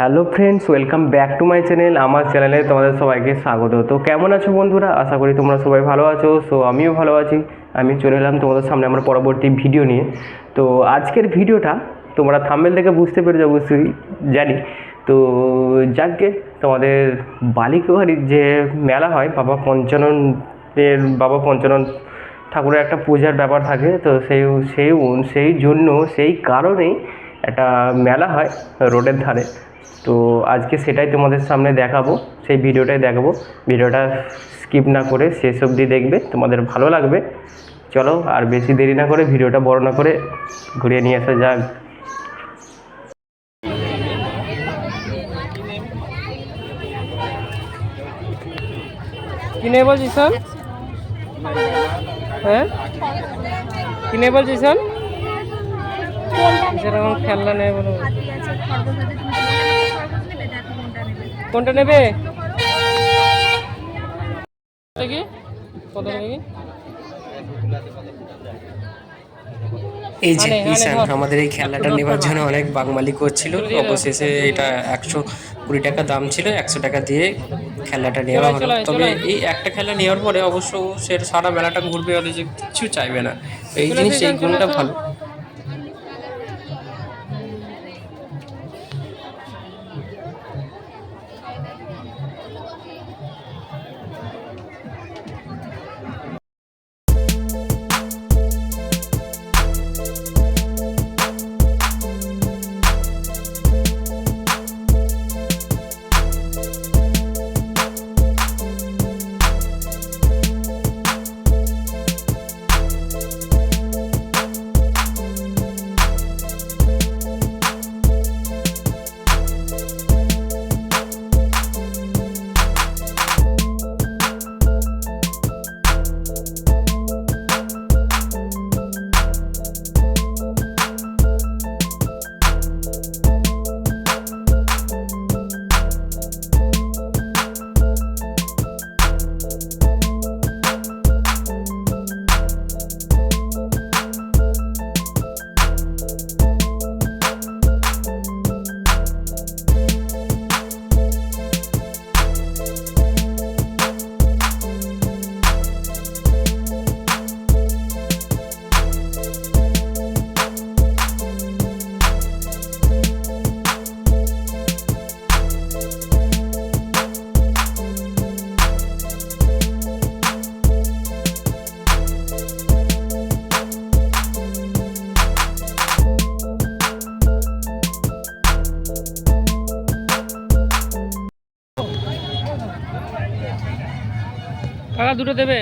Hello friends, welcome back to my channel, আমার চ্যানেলে তোমাদের সবাইকে স্বাগত। তো কেমন আছো বন্ধুরা? আশা করি তোমরা সবাই ভালো আছো, সো আমিও ভালো আছি। আমি চলে এলাম তোমাদের সামনে আমার পরবর্তী ভিডিও নিয়ে। তো আজকের ভিডিওটা তোমরা থাম্বেল থেকে বুঝতে পেরেছ, অবশ্যই জানি। তো যাকে তোমাদের বালিকাবাড়ির যে মেলা হয়, বাবা পঞ্চাননের বাবা পঞ্চানন ঠাকুরের একটা পূজার ব্যাপার থাকে, তো সেই সেই সেই জন্য, সেই কারণেই একটা মেলা হয় রোডের ধারে। তো আজকে সেটাই তোমাদের সামনে দেখাবো সেই ভিডিওটাই দেখাবো। ভিডিওটা স্কিপ না করে শেষ অবধি দেখবে তোমাদের ভালো লাগবে। চলো আর বেশি দেরি না করে ভিডিওটা বড় না করে ঘুরিয়ে নিয়ে আসা যাক। কি হ্যাঁ? কি খেলনা নেই বলে। কোনটা নেবে? দেখি কত দেখি এই যে আনে, আনে, ঈশান আমাদের এই খেলাটা নেবার জন্য অনেক বাংমালি করছিল। অবশেষে এটা একশো কুড়ি টাকা দাম ছিল একশো টাকা দিয়ে খেলাটা নেওয়া হলো। তবে এই একটা খেলা নেওয়ার পরে অবশ্য সে সারা মেলাটা ঘুরবে যে কিছু চাইবে না। এই জিনিস এই গুণটা ভালো। কাকা দুটো দেবে?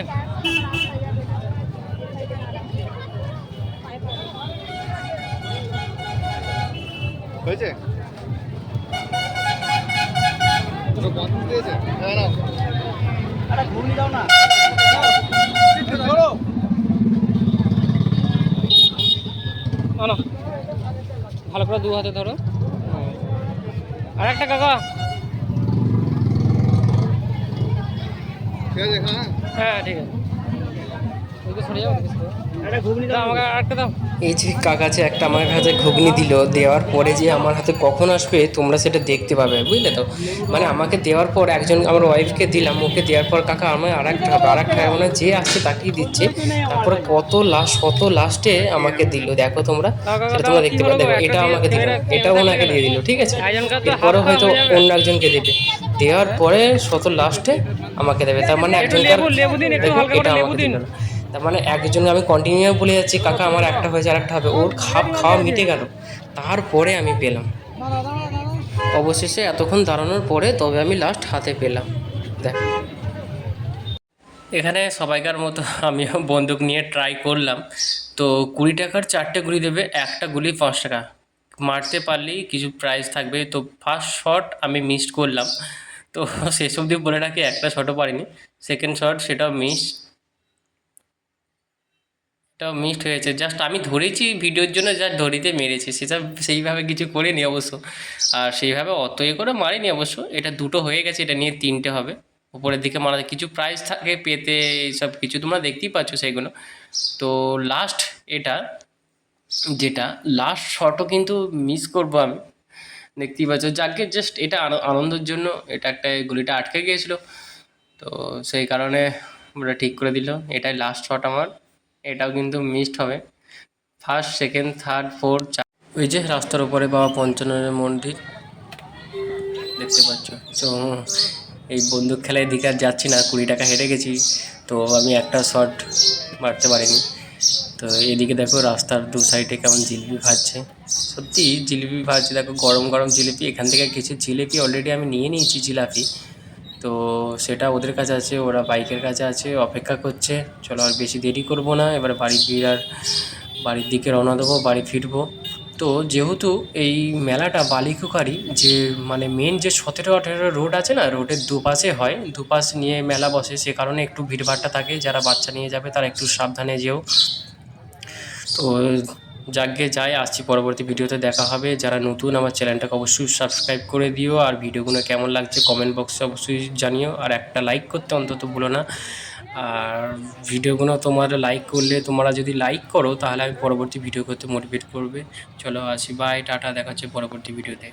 হয়েছে? হ্যাঁ দাও না। ভালো করে দু হাতে ধরো। আর একটা কাকা ঠিক আছে হ্যাঁ। হ্যাঁ ঠিক আছে। ওদিকে সরে যাও আমাকে আর একটা দাও। এই যে কাকাছে একটা আমার কাছে ঘুগনি দিল দেওয়ার পরে যে আমার হাতে কখন আসবে তোমরা সেটা দেখতে পাবে বুঝলে তো? মানে আমাকে দেওয়ার পর একজন আমার ওয়াইফকে দিলাম ওকে দেওয়ার পর কাকা আমার আর একটা হবে আর একটা মানে যে আসছে তাকেই দিচ্ছে। তারপরে কত লাস্ট কত লাস্টে আমাকে দিল দেখো তোমরা সেটা তোমরা দেখতে পাবে। দেখো এটা আমাকে দিল এটা ওনাকে দিয়ে দিল ঠিক আছে? এরপরে হয়তো অন্য একজনকে দেবে। দেওয়ার পরে শত লাস্টে আমাকে দেবে তার মানে করে এটা আমাকে দিল। তার মানে একজন আমি কন্টিনিউ বলে যাচ্ছি, কাকা, আমার একটা হয়েছে আর একটা হবে। ওর খাপ খাওয়া মিটে গেল। তারপরে আমি পেলাম। অবশেষে এতক্ষণ দাঁড়ানোর পরে তবে আমি লাস্ট হাতে পেলাম। দেখ। এখানে সবাইকার মতো আমিও বন্দুক নিয়ে ট্রাই করলাম। তো কুড়ি টাকার চারটে গুলি দেবে, একটা গুলি পাঁচ টাকা। মারতে পারলেই কিছু প্রাইজ থাকবে। তো ফার্স্ট শট আমি মিসড করলাম। তো শেষ অবধি বলে রাখি, একটা শটও পারিনি। সেকেন্ড শট সেটাও মিস এটাও মিসড হয়েছে। জাস্ট আমি ধরেছি ভিডিওর জন্য, যা ধরিতে মেরেছি, সেটা সেইভাবে কিছু করিনি অবশ্য। আর সেইভাবে অত এ করে মারিনি অবশ্য। এটা দুটো হয়ে গেছে, এটা নিয়ে তিনটে হবে। উপরের দিকে মারা, কিছু প্রাইস থাকে পেতে সব কিছু তোমরা দেখতেই পাচ্ছ সেইগুলো তো লাস্ট এটা, যেটা লাস্ট শটও কিন্তু মিস করব আমি। দেখতেই পাচ্ছ যাকে জাস্ট এটা আন- আনন্দের জন্য এটা একটা গুলিটা আটকে গিয়েছিল। তো সেই কারণে ওরা ঠিক করে দিল। এটাই লাস্ট শট আমার। এটাও কিন্তু মিসড হবে। ফার্স্ট সেকেন্ড থার্ড ফোর্থ ওই যে রাস্তার উপরে বাবা পঞ্চাননের মন্দির। দেখতে পাচ্ছ? তো এই বন্দুক খেলায় দিকে আর যাচ্ছি না, কুড়ি টাকা হেরে গেছি। তো আমি একটা শট মারতে পারিনি। তো এদিকে দেখো রাস্তার দু সাইডে কেমন জিলিপি ভাজছে। সত্যি জিলিপি ভাজছে, দেখো গরম গরম জিলিপি। এখান থেকে কিছু জিলিপি অলরেডি আমি নিয়ে নিয়েছি জিলাপি। তো সেটা ওদের কাছে আছে, ওরা বাইকের কাছে আছে, অপেক্ষা করছে। চলো আর বেশি দেরি করব না, এবার বাড়ি ফিরার বাড়ির দিকে রওনা দেবো, বাড়ি ফিরবো। তো যেহেতু এই মেলাটা বালিকুকারি, যে মানে মেন যে সতেরো, আঠেরো রোড আছে না রোডের দুপাশে হয়, দুপাশ নিয়ে মেলা বসে, সে কারণে একটু ভিড়ভাড়টা থাকে। যারা বাচ্চা নিয়ে যাবে, তারা একটু সাবধানে যেও। তো যাকে যাই আসছি পরবর্তী ভিডিওতে দেখা হবে। যারা নতুন আমার চ্যানেলটাকে অবশ্যই সাবস্ক্রাইব করে দিও। আর ভিডিওগুলো কেমন লাগছে কমেন্ট বক্সে অবশ্যই জানিও। আর একটা লাইক করতে অন্তত ভুলো না। আর ভিডিওগুলো তোমার লাইক করলে তোমরা যদি লাইক করো, তাহলে আমি পরবর্তী ভিডিও করতে মোটিভেট করবে। চলো আসি বাই টাটা দেখাচ্ছে পরবর্তী ভিডিওতে।